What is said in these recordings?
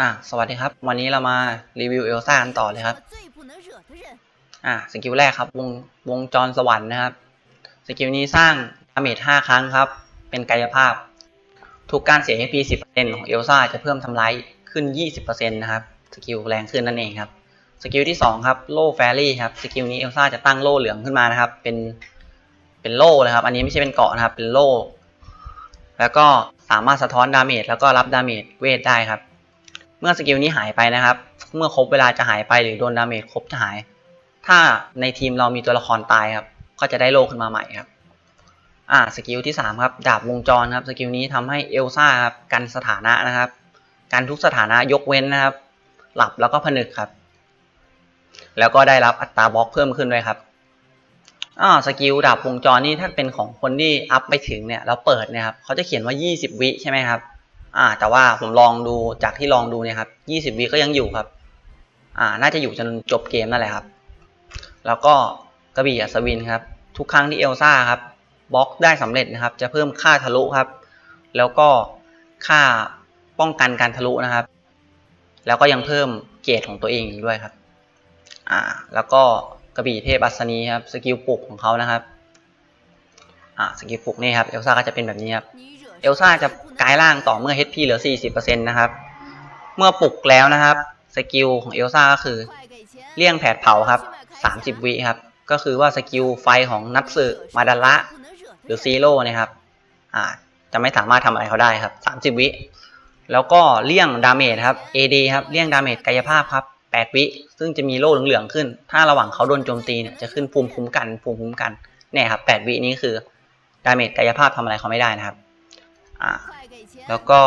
อะสวัสดีครับ วันนี้เรามารีวิวเอลซ่ากันต่อเลยครับอะสกิลแรกครับ วงวงจรสวรรค์นะครับ สกิลนี้สร้างดาเมจ5ครั้งครับ เป็นกายภาพถูกการเสีย HP 10%ของเอลซ่าจะเพิ่มทำลายขึ้น 20%นะครับ สกิลแรงขึ้นนั่นเองครับ สกิลที่ 2 ครับโล่แฟรี่ครับ สกิลนี้เอลซ่าจะตั้งโล่เหลืองขึ้นมานะครับ เป็นเป็นโล่นะครับ อันนี้ไม่ใช่เป็นเกาะนะครับ เป็นโล่ แล้วก็สามารถสะท้อนดาเมจแล้วก็รับดาเมจเวทได้ครับ เมื่อสกิลนี้หายไปนะครับ เมื่อครบเวลาจะหายไปหรือโดนดาเมจครบจะหาย ถ้าในทีมเรามีตัวละครตายครับ ก็จะได้โลขึ้นมาใหม่ครับ อ่าสกิลที่3ครับดาบวงจรครับสกิลนี้ทำให้เอลซ่าครับกันสถานะนะครับกันทุกสถานะยกเว้นนะครับ หลับแล้วก็ผนึกครับ แล้วก็ได้รับอัตราบล็อกเพิ่มขึ้นด้วยครับอ่าสกิลดาบวงจรนี่ถ้าเป็นของคนที่อัพไปถึงเนี่ยแล้วเปิดเนี่ยครับเขาจะเขียนว่า 20 วิใช่ไหมครับ อ่า แต่ว่าผมลองดูจากที่ลองดูเนี่ยครับ20วิก็ยังอยู่ครับ อ่า น่าจะอยู่จนจบเกมนั่นแหละครับ แล้วก็กระบี่อัศวินครับ ทุกครั้งที่เอลซ่าครับบล็อกได้สำเร็จนะครับ จะเพิ่มค่าทะลุครับ แล้วก็ค่าป้องกันการทะลุนะครับ แล้วก็ยังเพิ่มเกรดของตัวเองด้วยครับ อ่า แล้วก็กระบี่เทพอัศนีครับ สกิลปลุกของเขานะครับ อ่า สกิลปลุกนี่ครับ เอลซ่าก็จะเป็นแบบนี้ครับ เอลซ่าจะกลายร่างต่อเมื่อ HP เหลือ 40%นะครับ เมื่อปลุกแล้วนะครับ สกิลของเอลซ่าก็คือเลี่ยงแผดเผาครับ 30 วิครับ ก็คือว่าสกิลไฟของนับสึมาดาระหรือซีโร่นะครับจะไม่สามารถทำอะไรเขาได้ครับ 30 วิ แล้วก็เลี่ยงดาเมจครับ AD ครับ เลี่ยงดาเมจกายภาพครับ 8 วิ ซึ่งจะมีโล่เหลืองๆขึ้น ถ้าระหว่างเขาโดนโจมตีเนี่ย จะขึ้นภูมิคุ้มกัน ภูมิคุ้มกัน เนี่ยครับ 8 วินี้คือดาเมจกายภาพทำอะไรเขาไม่ได้นะครับ แล้วก็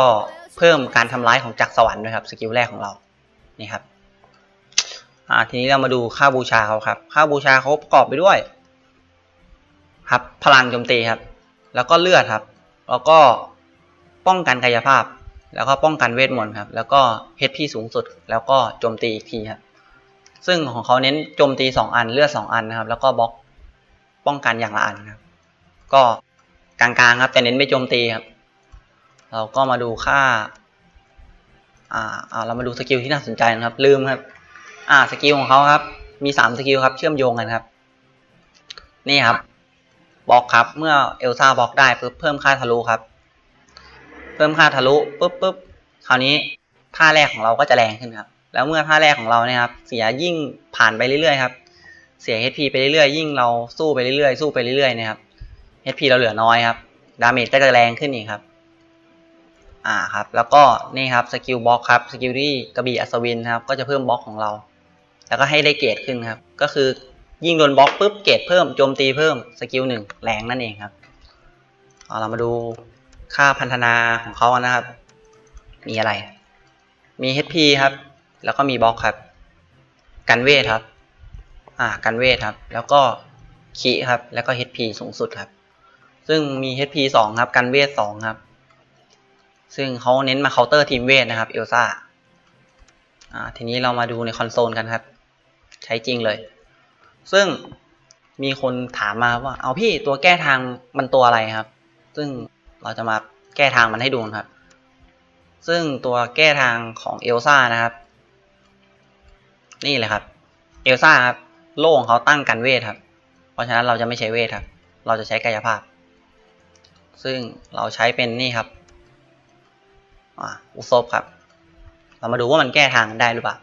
เพิ่มการทำร้ายของจักรสวรรค์ด้วยครับสกิลแรกของเรานี่ครับทีนี้เรามาดูค่าบูชาเขาครับ ค่าบูชาเขาประกอบไปด้วย ครับพลังโจมตีครับ แล้วก็เลือดครับ แล้วก็ป้องกันกายภาพ แล้วก็ป้องกันเวทมนต์ครับ แล้วก็ HP สูงสุด แล้วก็โจมตีอีกทีครับซึ่งของเขาเน้นโจมตี 2 อันเลือด 2 อันนะครับ แล้วก็บล็อกป้องกันอย่างละอันครับ ก็กลางๆครับแต่เน้นไม่โจมตีครับ เราก็มาดูค่าอ่า อ่าเรามาดูสกิลที่น่าสนใจนะครับ ลืมครับ อ่าสกิลของเขาครับ มีสามสกิลครับ เชื่อมโยงกันครับ นี่ครับบล็อกครับ เมื่อเอลซ่าบล็อกได้ปุ๊บเพิ่มค่าทะลุครับ เพิ่มค่าทะลุปุ๊บปุ๊บคราวนี้ท่าแรกของเราก็จะแรงขึ้นครับ แล้วเมื่อท่าแรกของเราเนี่ยครับ เสียยิ่งผ่านไปเรื่อยๆครับ เสีย HP ไปเรื่อยๆ ยิ่งเราสู้ไปเรื่อยๆ สู้ไปเรื่อยๆนะครับ HP เราเหลือน้อยครับ ดาเมจก็จะแรงขึ้นอีกครับ อ่าครับ แล้วก็นี่ครับสกิลบล็อกครับสกิลที่กระบี่อัศวินครับ ก็จะเพิ่มบล็อกของเรา แล้วก็ให้ได้เกรดขึ้นครับ ก็คือยิ่งโดนบล็อกปุ๊บเกรดเพิ่มโจมตีเพิ่มสกิลหนึ่งแรงนั่นเองครับเอาเรามาดูค่าพันธนาของเขานนะครับ มีอะไร มี HP ครับ แล้วก็มีบล็อกครับ กันเวทครับ อ่า กันเวทครับ แล้วก็คีครับ แล้วก็ HP สูงสุดครับ ซึ่งมี HP 2 ครับ กันเวท 2 ครับ ซึ่งเขาเน้นมาเคาน์เตอร์ทีมเวทนะครับเอลซ่าทีนี้เรามาดูในคอนโซลกันครับ ใช้จริงเลย ซึ่งมีคนถามมาว่า เอาพี่ตัวแก้ทางมันตัวอะไรครับ ซึ่งเราจะมาแก้ทางมันให้ดูนะครับ ซึ่งตัวแก้ทางของเอลซ่านะครับ นี่เลยครับเอลซ่าครับโล่งเขาตั้งกันเวทครับ เพราะฉะนั้นเราจะไม่ใช้เวทครับ เราจะใช้กายภาพ ซึ่งเราใช้เป็นนี่ครับ อุซบครับ เรามาดูว่ามันแก้ทางได้หรือเปล่า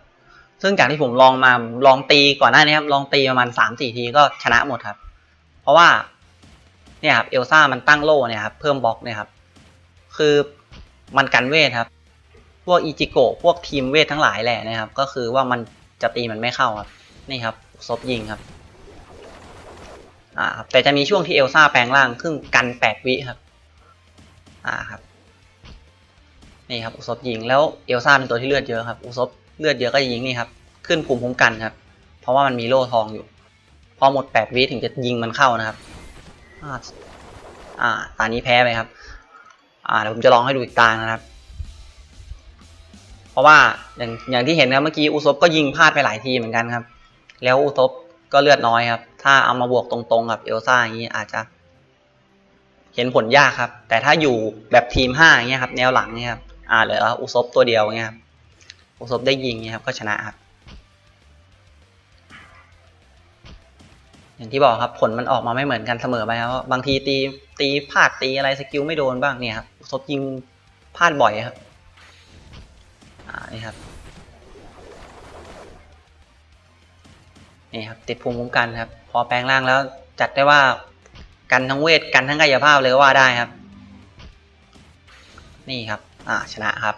ซึ่งจากที่ผมลองมาลองตีก่อนหน้านี้ครับ ลองตีประมาณสามสี่ทีก็ชนะหมดครับ เพราะว่าเนี่ยครับเอลซ่ามันตั้งโล่เนี่ยครับเพิ่มบล็อกเนี่ยครับ คือมันกันเวทครับ พวกอิจิโกะพวกทีมเวททั้งหลายแหละนะครับ ก็คือว่ามันจะตีมันไม่เข้าครับ นี่ครับซบยิงครับ อ่าครับแต่จะมีช่วงที่เอลซ่าแปลงร่างครึ่งกันแปดวิครับ อ่าครับ นี่ครับอุซบยิงแล้วเอลซ่าเป็นตัวที่เลือดเยอะครับอุซบเลือดเยอะก็ยิงนี่ครับขึ้นภูมิคุ้มกันครับ เพราะว่ามันมีโล่ทองอยู่ พอหมดแปดวิถึงจะยิงมันเข้านะครับอ่าอ่าตานี้แพ้ไปครับ อ่าเดี๋ยวผมจะลองให้ดูอีกตานะครับ เพราะว่าอย่างอย่างที่เห็นนะเมื่อกี้อุซบก็ยิงพลาดไปหลายทีเหมือนกันครับ แล้วอุซบก็เลือดน้อยครับ ถ้าเอามาบวกตรงๆกับเอลซ่าอย่างนี้อาจจะเห็นผลยากครับ แต่ถ้าอยู่แบบทีมห้าอย่างเงี้ยครับ แนวหลังเนี่ยครับ อ่าเหลืออุซบตัวเดียวเงี้ยครับอุศบได้ยิงเนี่ยครับก็ชนะครับอย่างที่บอกครับผลมันออกมาไม่เหมือนกันเสมอไปครับบางทีตีตีพลาดตีอะไรสกิลไม่โดนบ้างเนี่ยครับอุศบยิงพลาดบ่อยครับอ่านี่ครับนี่ครับติดภูมิคุ้มกันครับ พอแปลงร่างแล้วจัดได้ว่ากันทั้งเวทกันทั้งกายภาพเลยก็ว่าได้ครับ นี่ครับ อ่าชนะครับ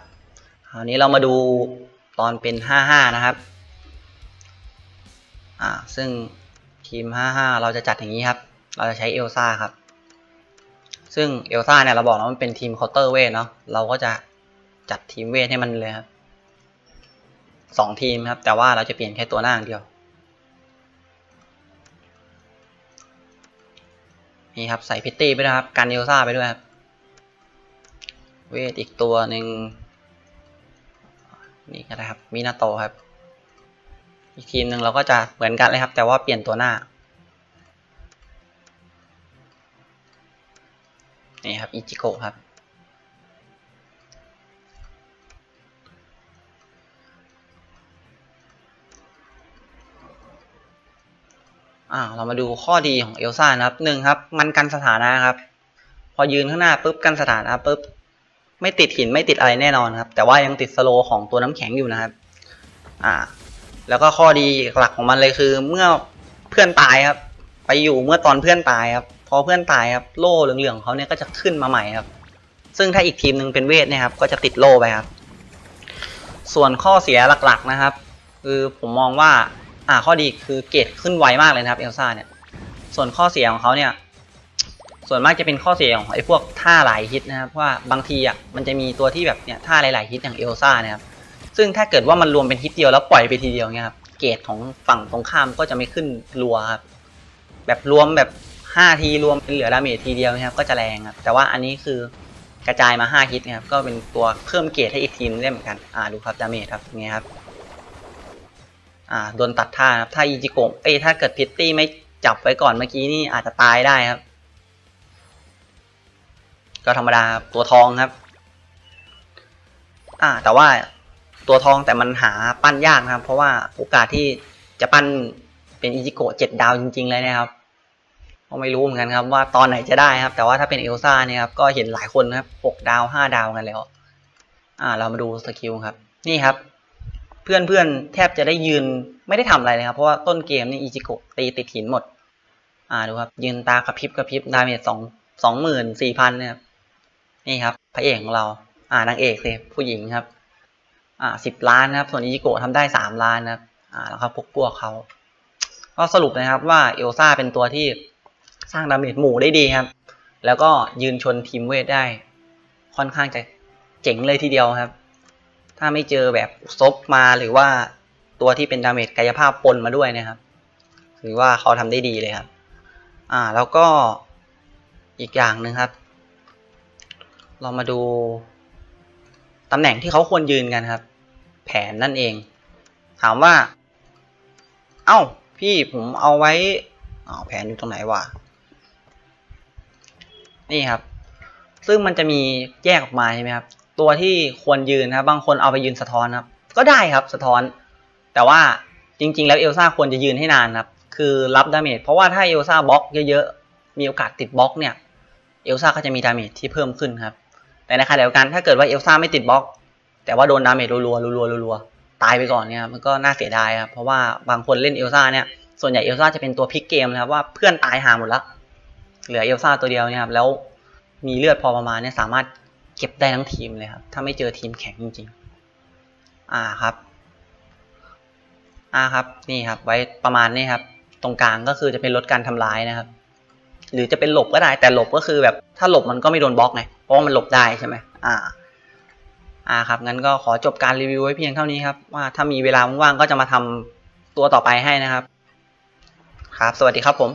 คราวนี้เรามาดูตอนเป็นห้าห้านะครับอ่าซึ่งทีมห้าห้าเราจะจัดอย่างนี้ครับ เราจะใช้เอลซ่าครับ ซึ่งเอลซ่าเนี่ยเราบอกแล้วมันเป็นทีมคาน์เตอร์เวทเนาะ เราก็จะจัดทีมเวทให้มันเลยครับสองทีมครับ แต่ว่าเราจะเปลี่ยนแค่ตัวหน้าอย่างเดียว นี่ครับ ใส่พิตตี้ไปด้วยครับ กันเอลซ่าไปด้วยครับ เวทอีกตัวหนึ่งนี่ก็ได้ครับมินาโตะครับ อีกทีมหนึ่งเราก็จะเหมือนกันเลยครับ แต่ว่าเปลี่ยนตัวหน้า นี่ครับอิจิโกะครับ อ่าเรามาดูข้อดีของเอลซ่านะครับหนึ่งครับ มันกันสถานะครับ พอยืนข้างหน้าปุ๊บกันสถานะปุ๊บ ไม่ติดหินไม่ติดอะไรแน่นอนครับ แต่ว่ายังติดสโลว์ของตัวน้ำแข็งอยู่นะครับ อ่า แล้วก็ข้อดีหลักของมันเลยคือ เมื่อเพื่อนตายครับ ไปอยู่เมื่อตอนเพื่อนตายครับ พอเพื่อนตายครับ โล่เหลืองๆของเขาเนี่ยก็จะขึ้นมาใหม่ครับ ซึ่งถ้าอีกทีมหนึ่งเป็นเวทเนี่ยครับ ก็จะติดโล่ไปครับ ส่วนข้อเสียหลักๆนะครับ คือผมมองว่า อ่าข้อดีคือเกรดขึ้นไวมากเลยนะครับเอลซ่าเนี่ย ส่วนข้อเสียของเขาเนี่ย ส่วนมากจะเป็นข้อเสียของไอ้พวกท่าหลายฮิตนะครับเพราะว่าบางทีอะมันจะมีตัวที่แบบเนี่ยท่าหลายๆฮิตอย่างเอลซ่านะครับซึ่งถ้าเกิดว่ามันรวมเป็นฮิตเดียวแล้วปล่อยไปทีเดียวเนี่ยครับเกรดของฝั่งตรงข้ามก็จะไม่ขึ้นรัวครับแบบรวมแบบห้าทีรวมเป็นเหลือดาเมจทีเดียวนะครับก็จะแรงครับแต่ว่าอันนี้คือกระจายมาห้าฮิตนะครับก็เป็นตัวเพิ่มเกรดให้อีกทีมได้เหมือนกันอ่าดูครับดาเมจครับอย่างเงี้ยครับอ่าโดนตัดท่าครับถ้าอีจิโกะเอ้ยถ้าเกิดพิตตี้ไม่จับไว้ก่อนเมื่อกี้นี่อาจจะตายได้ครับ ก็ธรรมดาตัวทองครับ อ่า แต่ว่าตัวทองแต่มันหาปั้นยากนะครับ เพราะว่าโอกาสที่จะปั้นเป็นอิจิโกะเจ็ดดาวจริง ๆ เลยนะครับก็ไม่รู้เหมือนกันครับ ว่าตอนไหนจะได้ครับ แต่ว่าถ้าเป็นเอลซ่าเนี่ยครับก็เห็นหลายคนครับหกดาวห้าดาวกันแล้ว อ่า เรามาดูสกิลครับ นี่ครับ เพื่อนเพื่อนๆแทบจะได้ยืนไม่ได้ทำอะไรเลยครับ เพราะว่าต้นเกมนี่อิจิโกะตีติดหินหมด อ่าดูครับยืนตากระพริบกระพริบดาเมจสองสองหมื่นสี่พันเนี่ยครับ นี่ครับพระเอกของเรา อ่านางเอกเลยผู้หญิงครับ อ่าสิบล้านนะครับ ส่วนอิจิโกะทำได้สามล้านนะครับอ่าแล้วครับพวกพวกเขาก็สรุปนะครับว่าเอลซ่าเป็นตัวที่สร้างดาเมจหมู่ได้ดีครับ แล้วก็ยืนชนทีมเวทได้ ค่อนข้างจะเจ๋งเลยทีเดียวครับ ถ้าไม่เจอแบบซบมาหรือว่าตัวที่เป็นดาเมจกายภาพปนมาด้วยนะครับถือว่าเขาทำได้ดีเลยครับ อ่า แล้วก็อีกอย่างหนึ่งครับ เรามาดูตำแหน่งที่เขาควรยืนกันครับ แผนนั่นเอง ถามว่า เอ้า พี่ผมเอาไว้อาแผนอยู่ตรงไหนวะนี่ครับ ซึ่งมันจะมีแยกออกมาใช่ไหมครับ ตัวที่ควรยืนครับ บางคนเอาไปยืนสะท้อนครับ ก็ได้ครับสะท้อน แต่ว่าจริง ๆ แล้วเอลซ่าควรจะยืนให้นานครับ คือรับดาเมจเพราะว่าถ้าเอลซ่าบล็อกเยอะๆมีโอกาสติดบล็อกเนี่ยเอลซ่าก็จะมีดาเมจที่เพิ่มขึ้นครับ แต่ในขณะเดียวกันถ้าเกิดว่าเอลซ่าไม่ติดบล็อก แต่ว่าโดนดาเมจรัวๆรัวๆรัวๆตายไปก่อนเนี่ยมันก็น่าเสียดายครับเพราะว่าบางคนเล่นเอลซ่าเนี่ยส่วนใหญ่เอลซ่าจะเป็นตัวพลิกเกมนะครับว่าเพื่อนตายหาหมดแล้วเหลือเอลซ่าตัวเดียวเนี่ยครับแล้วมีเลือดพอประมาณเนี่ยสามารถเก็บได้ทั้งทีมเลยครับถ้าไม่เจอทีมแข็งจริงๆ อ่าครับอ่าครับนี่ครับไว้ประมาณนี้ครับตรงกลางก็คือจะเป็นลดการทำร้ายนะครับ หรือจะเป็นหลบก็ได้ แต่หลบก็คือแบบถ้าหลบมันก็ไม่โดนบล็อกไงเพราะมันหลบได้ใช่ไหมอ่า อ่าครับงั้นก็ขอจบการรีวิวไว้เพียงเท่านี้ครับ ว่าถ้ามีเวลาว่างๆก็จะมาทำตัวต่อไปให้นะครับ ครับ สวัสดีครับผม